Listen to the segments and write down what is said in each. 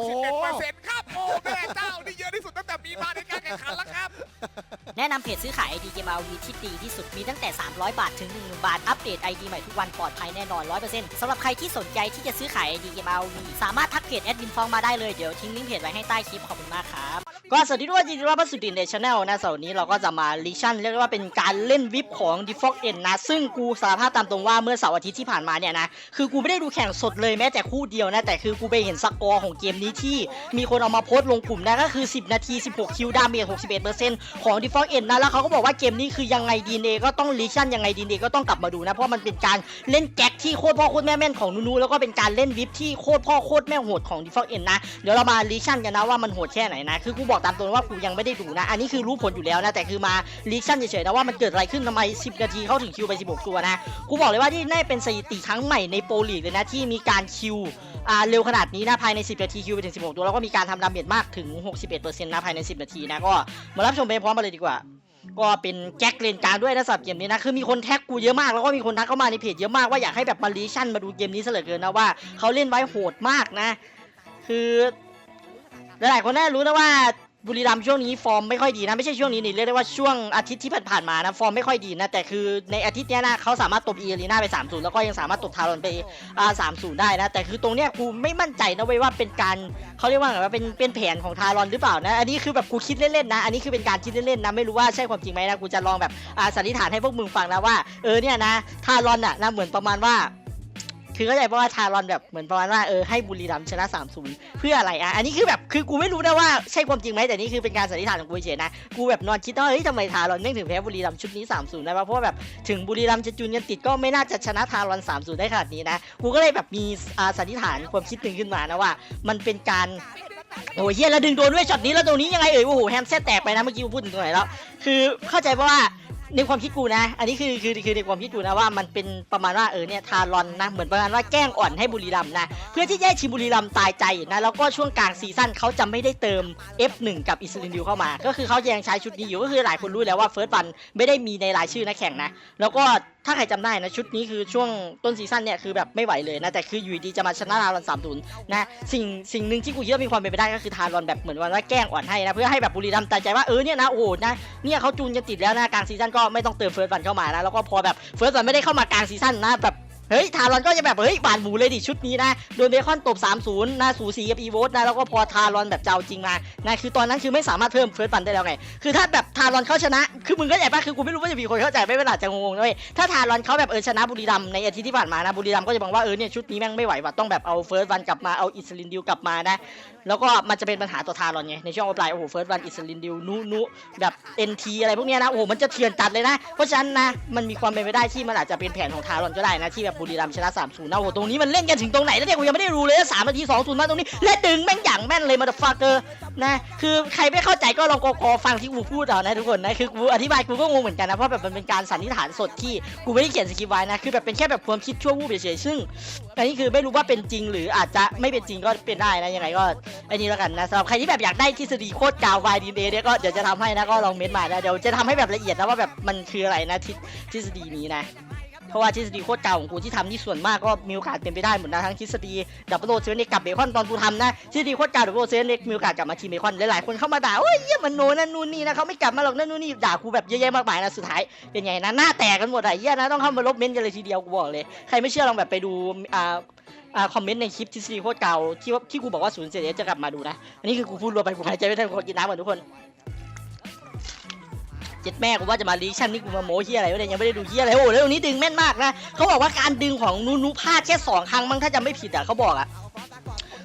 61%ครับ โอ้แม่เจ้า นี่เยอะที่สุดตั้งแต่มีมาในการแข่งขันแล้วครับ แนะนำเพจซื้อขาย ID เกม RV ที่ดีที่สุดมีตั้งแต่ 300 บาทถึง 10,000บาท อัปเดต ID ใหม่ทุกวันปลอดภัยแน่นอน 100%สำหรับใครที่สนใจที่จะซื้อขาย ID เกม RV สามารถทักเพจแอดมินฟองมาได้เลย เดี๋ยวทิ้งลิงก์เพจไว้ให้ใต้คลิปขอบคุณมากครับ ก็สวัสดีด้วยยินดีต้อนรัสู่ดินเดชแนลนะเสาร์นี้เราก็จะมาลิชั่นเรียกว่าเป็นการเล่นวิปของ d e f o x N นะ ซึ่งกูสารภาพตามตรงว่าเมื่อเสาร์อาทิตย์ที่ผ่านมาเนี่ยนะ คือกูไม่ได้ดูแข่งสดเลยแม้แต่คู่เดียวนะ แต่คือกูไปเห็นสกอร์ของเกมนี้ที่มีคนเอามาโพสต์ลงกลุ่มนะก็คือ 10 นาที 16 คิวดาเมจ61%ของ d e f o x N นะ แล้วเขาก็บอกว่าเกมนี้คือยังไงดีเนก็ต้องลิชั่นยังไงดีเนก็ต้องกลับมาดูนะเพราะมันเป็นการเล่นแก๊กที่โคตรพ่อโคตรแม่แม่นของนูนูแล้วก็เป็นการเล่นวิปที่โคตรพ่อโคตรแม่โหดของ d e f o x N นะเดี๋ยวเรามาลิชั่นกันนะว่ามันโหดแค่ไหนนะคือกูบอกตามตรงว่ากูยังไม่ได้ดูนะ อันนี้คือรู้ผลอยู่แล้วนะ แต่คือมาลิชั่นเฉยๆนะว่ามันเกิดอะไรขึ้นทำไม 10 นาทีเข้าถึงคิวไป 16 ตัวนะ กูบอกเลยว่าที่น่าเป็นสถิติครั้งใหม่ในโปรลีกเลยนะที่มีการคิวอ่าเร็วขนาดนี้นะภายใน 10 นาทีคิวไปถึง 16 ตัวแล้วก็มีการทำดาเมจมากถึง 61%นะภายใน 10 นาทีนะก็มารับชมไปพร้อมกันเลยดีกว่าก็เป็นแก๊กเลนกางด้วยนะสำหรับเกมนี้นะคือมีคนแท็กกูเยอะมากแล้วก็มีคนทักเข้ามาในเพจเยอะมากว่าอยากให้แบบมาลีชั่นมาดูเกมนี้เหลือเกินนะว่าเขาเล่นไว้โหดมากนะ คือหลายๆคนน่ารู้นะว่า บุรีรัมย์ช่วงนี้ฟอร์มไม่ค่อยดีนะไม่ใช่ช่วงนี้นี่เรียกได้ว่าช่วงอาทิตย์ที่ผ่านๆมานะฟอร์มไม่ค่อยดีนะแต่คือในอาทิตย์นี้นะเขาสามารถตบเอลีนาไป3 0แล้วก็ยังสามารถตบทารอนไปอ่าสามศูนย์ได้นะแต่คือตรงเนี้ยกูไม่มั่นใจนะเว้ยว่าเป็นการเขาเรียกว่าไงว่าเป็นเป็นแผนของทารอนหรือเปล่านะอันนี้คือแบบกูคิดเล่นๆนะอันนี้คือเป็นการคิดเล่นๆนะไม่รู้ว่าใช่ความจริงไหมนะกูจะลองแบบอ่าสันนิษฐานให้พวกมึงฟังนะว่าเออเนี่ยนะทารอนอะนะเหมือนประมาณว่า คือเข้าใจป่ะว่าทารอนแบบเหมือนประมาณว่าเออให้บุรีรัมย์ชนะ3-0เพื่ออะไรอะอันนี้คือแบบคือกูไม่รู้นะว่าใช่ความจริงไหมแต่นี่คือเป็นการสันนิษฐานของกูเฉยนะกูแบบนอนคิดว่าเฮ้ยทำไมทารอนแม่งถึงแพ้บุรีรัมย์ชุดนี้3-0ได้ปะเพราะว่าแบบถึงบุรีรัมย์จะจูนกันติดก็ไม่น่าจะชนะทารอน3-0ได้ขนาดนี้นะกูก็เลยแบบมีอ่าสันนิษฐานความคิดหนึ่งขึ้นมานะว่า มันเป็นการโอ้ยเฮียแล้วดึงโดนด้วยช็อตนี้แล้วตรงนี้ยังไงเอ่ยโอ้โหแฮมเซตแตกไปนะเมื่อกี้กูพูดถึงตรงไหนแล้วคือเข้าใจป่ะว่า ในความคิดกูนะ อันนี้คือคือคือในความคิดกูนะว่ามันเป็นประมาณว่าเออเนี่ยทารอนนะเหมือนประมาณว่าแกล้งอ่อนให้บุรีรัมย์นะเพื่อที่จะให้ทีมบุรีรัมย์ตายใจนะแล้วก็ช่วงกลางซีซั่นเขาจะไม่ได้เติม F1 กับอิสรินดิวเข้ามา ก็คือเขายังใช้ชุดนี้อยู่ก็คือหลายคนรู้แล้วว่าเฟิร์สบันไม่ได้มีในรายชื่อนักแข่งนะแล้วก็ถ้าใครจำได้นะชุดนี้คือช่วงต้นซีซั่นเนี่ยคือแบบไม่ไหวเลยนะแต่คืออยู่ดีจะมาชนะทารอนสามศูนย์นะสิ่งสิ่งหนึ่งที่กูเยอะมีความเป็นไปได้ก็คือทารอนแบบเหมือนว่าแกล้งอ่อนให้นะเพื่อให้แบบบุรีรัมย์ตายใจว่าเออเนี่ยนะโอ้โหนะเนี่ยเขาจูนกันติดแล้วนะกลางซีซั่นก็ไม่ต้องเติมเฟิร์สบันเข้ามานะแล้วก็พอแบบเฟิร์สบันไม่ได้เข้ามากลางซีซั่นนะแบบ เฮ้ย ทารอนก็จะแบบ เฮ้ย บานหมูเลยดิชุดนี้นะ โดนเบคอนตบ 3-0นะสูสีกับอีโวนะ แล้วก็พอทารอนแบบเจ้าจริงมานะคือตอนนั้นคือไม่สามารถเพิ่มเฟิร์สบันได้แล้วไง คือถ้าแบบทารอนเขาชนะ คือมึงเข้าใจปะคือกูไม่รู้ว่าจะมีคนเข้าใจไม่เป็นอาจจะงงๆเว้ยถ้าทารอนเขาแบบเออชนะบุรีรัมในอาทิตย์ที่ผ่านมานะบุรีรัมก็จะมองว่าเออเนี่ยชุดนี้แม่งไม่ไหวว่ะต้องแบบเอาเฟิร์สวันกลับมาเอาอิสลินดิวกลับมานะแล้วก็มันจะเป็นปัญหาต่อทารอนไงในช่วงปลายโอ้โหเฟิร์สวันอิสลินดิวนุนุแบบเอ็นทีอะไรพวกเนี้ยนะโอ้โหมันจะเถื่อนจัดเลยนะเพราะฉะนั้นนะมันมีความเป็นไปได้ที่มันอาจจะเป็นแผนของทารอนก็ได้นะที่แบบบุรีรัมย์ชนะ3 0นะโอ้โหตรงนี้มันเล่นกันถึงตรงไหนแล้วเนี่ยกูยังไม่ได้รู้เลยสามนาที2 0มาตรงนี้และดึงแม่งอย่างแม่นเลยมาดฟักเกอร์นะคือใครไม่เข้าใจก็ลองกอฟังที่กูพูดเอานะทุกคนนะคือกูอธิบายกูก็งงเหมือนกันนะเพราะแบบมันเป็นการสันนิษฐานสดที่กูไม่ได้เขียนสคริปต์ไว้นะคือแบบเป็นแค่แบบความคิดชั่ววูบเฉยๆซึ่งอันนี้คือไม่รู้ว่าเป็นจริงหรืออาจจะไม่เป็นจริงก็เป็นได้นะยังไงก็ไอ้นี่แล้วกันนะสำหรับใครที่แบบอยากได้ทฤษฎีโคตรกาววดีเเนี่ยก็เดี๋ยวจะทำให้นะก็ลองเม้นมานะเดี๋ยวจะทำให้แบบละเอียดนะว่าแบบมันคืออะไรนะทฤษฎีนี้นะ เพราะว่าทฤษฎีโคตรเก่าของกูที่ทำที่ส่วนมากก็มีโอกาสเป็นไปได้หมดนะทั้งทฤษฎีดับเบิลโรเซนเน็กกับเบคอนตอนกูทำนะทฤษฎีโคตรเก่าดับเบิลโรเซนเน็กมีโอกาสกลับมาทีเบคอนหลายๆคนเข้ามาด่าโอ้ยเยี่ยมันโนนั่นนู่นนี่นะเขาไม่กลับมาหรอกนั่นนู่นนี่ด่ากูแบบเยอะแยะมากมายนะสุดท้ายเป็นไงนะหน้าแตกกันหมดอะเยี่ยนะต้องเข้ามาลบเม้นต์กันเลยทีเดียวกูบอกเลยใครไม่เชื่อลองแบบไปดูอ่าอ่าคอมเมนต์ในคลิปทฤษฎีโคตรเก่าที่ที่กูบอกว่าศูนย์เสียจะกลับมาดูนะอันนี้คือกูพูดรวมไปกูหายใจไม่ทันกูขอกินน้ำก่อนทุกคน เจ็ดแม่กูว่าจะมารีชั่นนี่กูมาโม้เฮียอะไรวะเนี่ยยังไม่ได้ดูเฮียอะไรโอ้โหแล้วตรงนี้ดึงแม่นมากนะเขาบอกว่าการดึงของนูนูพลาดแค่สองครั้งมั้งถ้าจำไม่ผิดอะเขาบอกอะ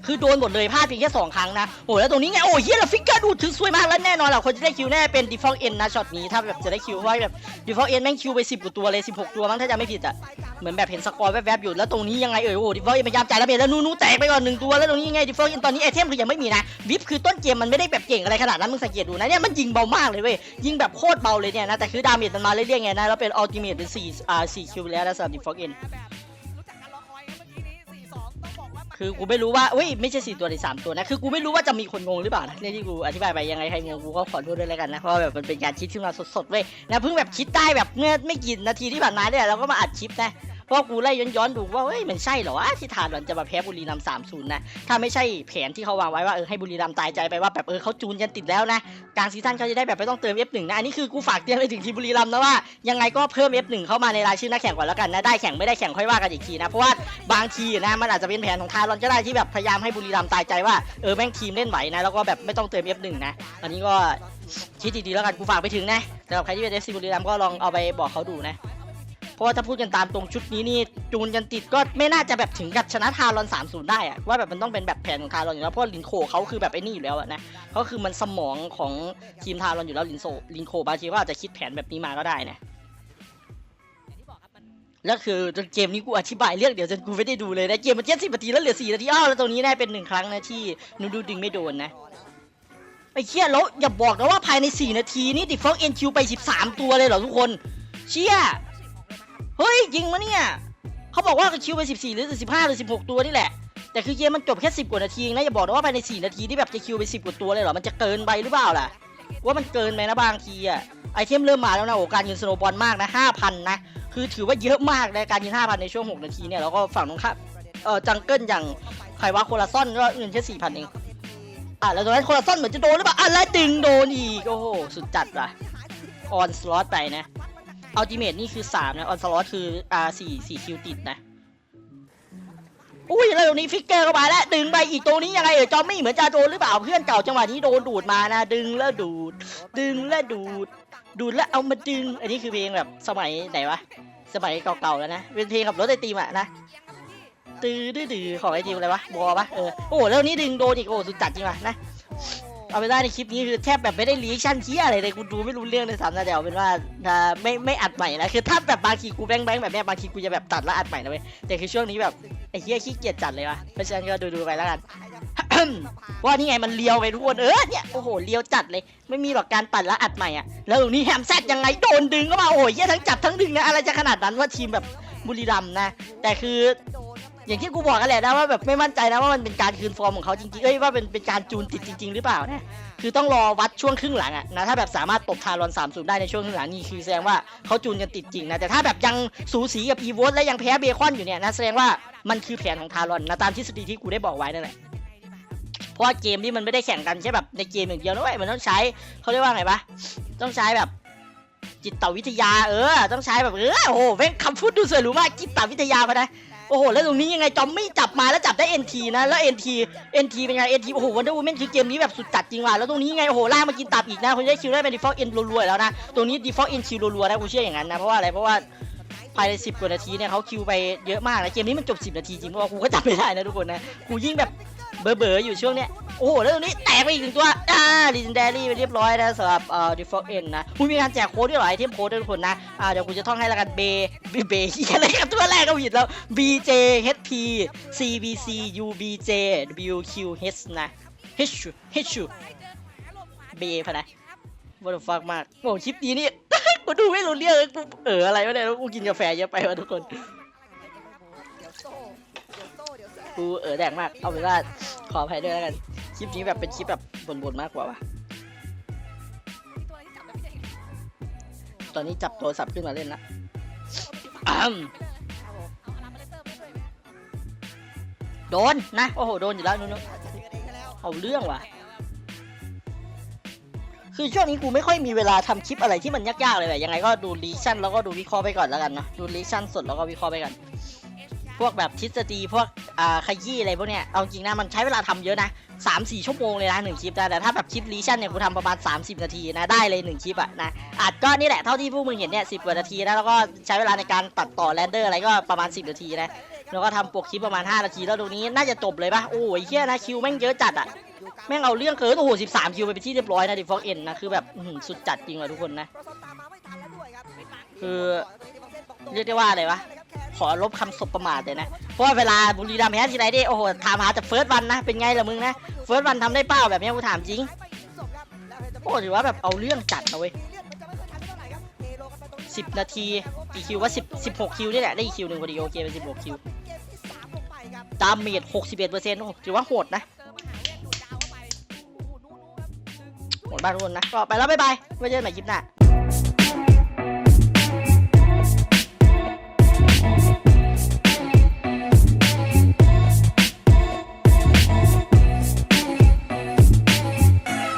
คือโดนหมดเลยพลาดเพียงแค่สองครั้งนะโอ้แล้วตรงนี้ไงโอ้เฮียแล้วฟิกเกอร์ดูถึงสวยมากแล้วแน่นอนแหละคนจะได้คิวแน่เป็นดีฟอลเอ็นนะช็อตนี้ถ้าแบบจะได้คิวเพราะแบบดีฟอลเอ็นแม่งคิวไปสิบกว่าตัวเลยสิบหกตัวมั้งถ้าจำไม่ผิดอะเหมือนแบบเห็นสกอร์แวบๆอยู่แล้วตรงนี้ยังไงเอ่ยโอ้ดิฟเฟอร์พยายามจ่ายระเบิดแล้วนูนูแตกไปก่อนหนึ่งตัวแล้วตรงนี้ยังไงดิฟเฟอร์ตอนนี้ไอเทมคือยังไม่มีนะวิปคือต้นเกมมันไม่ได้แบบเก่งอะไรขนาดนั้นมึงสังเกตดูนะเนี่ยมันยิงเบามากเลยเว้ยยิงแบบโคตรเบาเลยเนี่ยนะแต่คือดาเมจมันมาเรื่อยๆไงนะแล้วเป็นอัลติเมทเป็นสี่อ่าสี่คิวแล้วนะสำหรับดิฟเฟอร์เอ็น คือกูไม่รู้ว่าเว้ยไม่ใช่สี่ตัวหรือสามตัวนะ คือกูไม่รู้ว่าจะมีคนงงหรือเปล่านะเนี่ยที่กูอธิบายไปยังไงใครงงกูก็ขอโทษด้วยแล้วกันนะเพราะว่าแบบมันเป็นการคิดขึ้นมาสดๆเว้ยนะเพิ่งแบบคิดได้แบบเมื่อไม่กี่นาทีที่ผ่านมาเนี่ยเราก็มาอัดคลิปนะ เพราะกูไล่ย้อนๆดูว่าเฮ้ยมันใช่เหรอวะที่ทารอนจะมาแพ้บุรีรัมย์สามศูนย์นะถ้าไม่ใช่แผนที่เขาวางไว้ว่าเออให้บุรีรัมย์ตายใจไปว่าแบบเออเขาจูนกันติดแล้วนะกลางซีซั่นเขาจะได้แบบไม่ต้องเติม F1 นะอันนี้คือกูฝากเตือนไปถึงทีบุรีรัมย์นะว่ายังไงก็เพิ่ม F1 เข้ามาในรายชื่อนักแข่งก่อนแล้วกันนะได้แข่งไม่ได้แข่งค่อยว่ากันอีกทีนะเพราะว่าบางทีนะมันอาจจะเป็นแผนของทารอนก็ได้ที่แบบพยายามให้บุรีรัมย์ตายใจว่าเออแม่งทีมเล่นไหวนะแล้วก็แบบไม่ต้องเติม F1 นะอันนี้ก็คิดดีๆแล้วกันกูฝากไปถึงนะสำหรับใครที่เป็น FC บุรีรัมย์ก็ลองเอาไปบอกเขาดูนะ เพราะว่าถ้าพูดกันตามตรงชุดนี้นี่จูนกันติดก็ไม่น่าจะแบบถึงกับชนะทารอน3-0 ได้อะว่าแบบมันต้องเป็นแบบแผนของทารอนอยู่แล้วเพราะลินโคเขาคือแบบไอ้นี่อยู่แล้วนะเขาคือมันสมองของทีมทารอนอยู่แล้วลินโซลินโคบางทีก็อาจจะคิดแผนแบบนี้มาก็ได้นะแล้วคือเกมนี้กูอธิบายเรื่องเดี๋ยวจนกูไม่ได้ดูเลยนะเกมมันเจ็ดสิบนาทีแล้วเหลือสี่นาทีอ้าวแล้วตรงนี้ได้เป็นหนึ่งครั้งนะที่นูดูดึงไม่โดนนะไอ้เชี่ยแล้วอย่าบอกนะว่าภายใน 4 นาทีนี่ดิฟอกเอ็นคิวไป 13 ตัวเลยเหรอทุกคน เชี่ย เฮ้ยจริงมะเนี่ยเขาบอกว่าคิวไป14 หรือ 15 หรือ 16 ตัวนี่แหละ แต่คือเกมมันจบแค่10กว่านาทีเองนะอย่าบอกนะว่าภายใน 4 นาทีที่แบบจะคิวไป 10 กว่าตัวเลยเหรอมันจะเกินไปหรือเปล่าล่ะว่ามันเกินไปนะบางทีอะไอเทมเริ่มมาแล้วนะโอ้การยืนสโนบอลมากนะ5,000นะคือถือว่าเยอะมากในการยืน5,000ในช่วง 6 นาทีเนี่ยแล้วก็ฝั่งตรงข้ามเออจังเกิลอย่างใครว่าโคลาซอนก็เงินแค่4,000เองอะแล้วตอนนั้นโคลาซอนเหมือนจะโดนหรือเปล่าอะแล้วดึงโดนอีกโอ้โหสุดจัดว่ะออนสล็อตไปนะ อัลติเมทนี่คือ3นะออนสล็อตคืออ่า4 4คิวติดนะ อุ้ยแล้วตรงนี้ฟิกเกอร์เข้ามาแล้ว ดึงไปอีกตรงนี้ยังไงเออจอมมี่เหมือนจะโดนหรือเปล่าเพื่อนเก่าจังหวะนี้โดนดูดมานะ ดึงแล้วดูด ดึงแล้วดูด ดูดแล้วเอามาดึง อันนี้คือเพลงแบบสมัยไหนวะ สมัยเก่าๆแล้วนะ เป็นเพลงกับรถไอติมอะนะตื้อดื้อของไอติมอะไรวะบอปะเออ โอ้แล้วนี้ดึงโดนอีกโอ้สุดจัดจริงว่ะนะ เอาไปได้ในคลิปนี้คือแทบแบบไม่ได้รีแอคชั่นเคี้ยอะไรเลยกูดูไม่รู้เรื่องเลยสามนะเดี๋ยวเอาเป็นว่าถ้าไม่ไม่อัดใหม่นะคือถ้าแบบบางทีกูแบงแบงแบบเนี้ยบางทีกูจะแบบตัดแล้วอัดใหม่นะเว้ยแต่คือช่วงนี้แบบไอ้เคี้ยขี้เกียจจัดเลยวะเพราะฉะนั้นก็ดูดูๆไปแล้วกัน ว่านี่ไงมันเลียวไปทุกคนเออเนี่ยโอ้โหเลียวจัดเลย ไม่มีหรอกการตัดแล้วอัดใหม่อะแล้วตรงนี้แฮมแซดยังไงโดนดึงเข้ามาโอ้ยเหี้ยทั้งจับทั้งดึงนะอะไรจะขนาดนั้นว่าทีมแบบบุรีรัมย์นะ แต่คือ อย่างที่กูบอกกันแหละนะว่าแบบไม่มั่นใจนะว่ามันเป็นการคืนฟอร์มของเขาจริงๆเอ้ยว่าเป็นเป็นการจูนติดจริง ๆ หรือเปล่านะคือต้องรอวัดช่วงครึ่งหลังอะนะถ้าแบบสามารถตบทารอน3 0ได้ในช่วงครึ่งหลังนี่คือแสดงว่าเขาจูนกันติดจริงนะแต่ถ้าแบบยังสูสีกับอีโวและยังแพ้เบคอนอยู่เนี่ยนะแสดงว่ามันคือแผนของทารอนนะตามทฤษฎีที่กูได้บอกไว้นั่นแหละเพราะว่าเกมที่มันไม่ได้แข่งกันใช่แบบในเกมอย่างเดียวนะเว้ยมันต้องใช้เขาเรียกว่าไงปะต้องใช้แบบจิตวิทยาเออ ต้องใช้แบบเออโอ้โหแม่งคำพูดดูสวยหรูมากจิตวิทยาไปนะ โอ้โห แล้วตรงนี้ยังไงจอมไม่จับมาแล้วจับได้ NT นะ แล้ว NT NT เป็นไง NT โอ้โหวันเดอร์วูแมนคือเกมนี้แบบสุดจัดจริงว่ะ แล้วตรงนี้ยังไง โอ้โหล่ากมากินตับอีกนะคุณได้คิวได้เป็น default N รัวๆแล้วนะ ตรงนี้ default N คิวรัวๆนะกูเชื่ออย่างนั้นนะ เพราะว่าอะไร เพราะว่าภายใน10กว่านาทีเนี่ยเขาคิวไปเยอะมากนะ เกมนี้มันจบ 10 นาทีจริงเพราะว่ากูก็จับไม่ได้นะทุกคนนะ กูยิ่งแบบเบอๆอยู่ช่วงเนี้ย โอ้โหแล้วตรงนี้แตกไปอีกหนึ่งตัว อ่า legendary ไปเรียบร้อยนะสำหรับเอ่อ default N นะกูมีการแจกโค้ดด้วยเหรอไอเทมโค้ดด้วยทุกคนนะ อ่าเดี๋ยวกูจะท่องให้ละกันเบเบเบที่อะไรกันตัวแรกก็ผิดแล้ว BJ HP CBC UBJ WQH นะ H H B พะนะ What the fuck มากโอ้คลิปนี้นี่กูดูไม่รู้เรื่องเลยกูเอออะไรวะเนี่ยแล้วกูกินกาแฟเยอะไปวะทุกคนเดี๋ยวโซ่เดี๋ยวโซ่เดี๋ยวแซ่กูเออแดกมาก เอาเป็นว่าขออภัยด้วยแล้วกัน คลิปนี้แบบเป็นคลิปแบบบ่นๆมากกว่าวะตัวที่จับแบบไม่ได้เห็นตอนนี้จับโทรศัพท์ขึ้นมาเล่นละอ้ำครับผมเอาอารามาเลเตอร์มาด้วยไหมโดนนะ โอ้โห โดนอยู่แล้วนู้นอาจจะเดือดเองซะแล้วเอาเรื่องว่ะ คือช่วงนี้กูไม่ค่อยมีเวลาทำคลิปอะไรที่มันยากๆเลยแหละยังไงก็ดูรีชั่นแล้วก็ดูวิเคราะห์ไปก่อนแล้วกันนะดูรีชั่นสดแล้วก็วิเคราะห์ไปก่อนพวกแบบทฤษฎีพวกอ่าขยี้อะไรพวกเนี้ย เอาจริงนะมันใช้เวลาทำเยอะนะ สามสี่ชั่วโมงเลยนะหนึ่งคลิปนะแต่ถ้าแบบคลิปรีชั่นเนี่ยกูทำประมาณ 30 นาทีนะได้เลยหนึ่งคลิปอะนะอาจก็นี่แหละเท่าที่พวกมึงเห็นเนี่ยสิบกว่านาทีนะแล้วก็ใช้เวลาในการตัดต่อแรนเดอร์อะไรก็ประมาณ 10 นาทีนะแล้วก็ทำปกคลิปประมาณ 5 นาทีแล้วตรงนี้น่าจะจบเลยปะโอ้ยเฮียนะคิวแม่งเยอะจัดอะแม่งเอาเรื่องเกินโอ้โห13 คิวไปเป็นที่เรียบร้อยนะดิฟอกเอ็นนะคือแบบสุดจัดจริงว่ะทุกคนนะคือเรียกได้ว่าอะไรวะ ขอลบคำสบประมาทเลยนะ เพราะว่าเวลาบุรีรัมย์แพ้ทีไรได้โอ้โหถามหาแต่เฟิร์สวันนะ เป็นไงล่ะมึงนะ เฟิร์สวันทำได้เปล่าแบบนี้กูถามจริง โอ้ถือว่าแบบเอาเรื่องจัดนะเว้ย10นาทีกี่คิวว่า10 16คิวนี่แหละ ได้อีกคิวหนึ่งพอดีโอเคเป็น16คิวดาเมจ61เปอร์เซ็นต์ถือว่าโหดนะโหดมากทุกคนนะ ก็ไปแล้วบ๊ายบายไว้เจอกันใหม่คลิปหน้า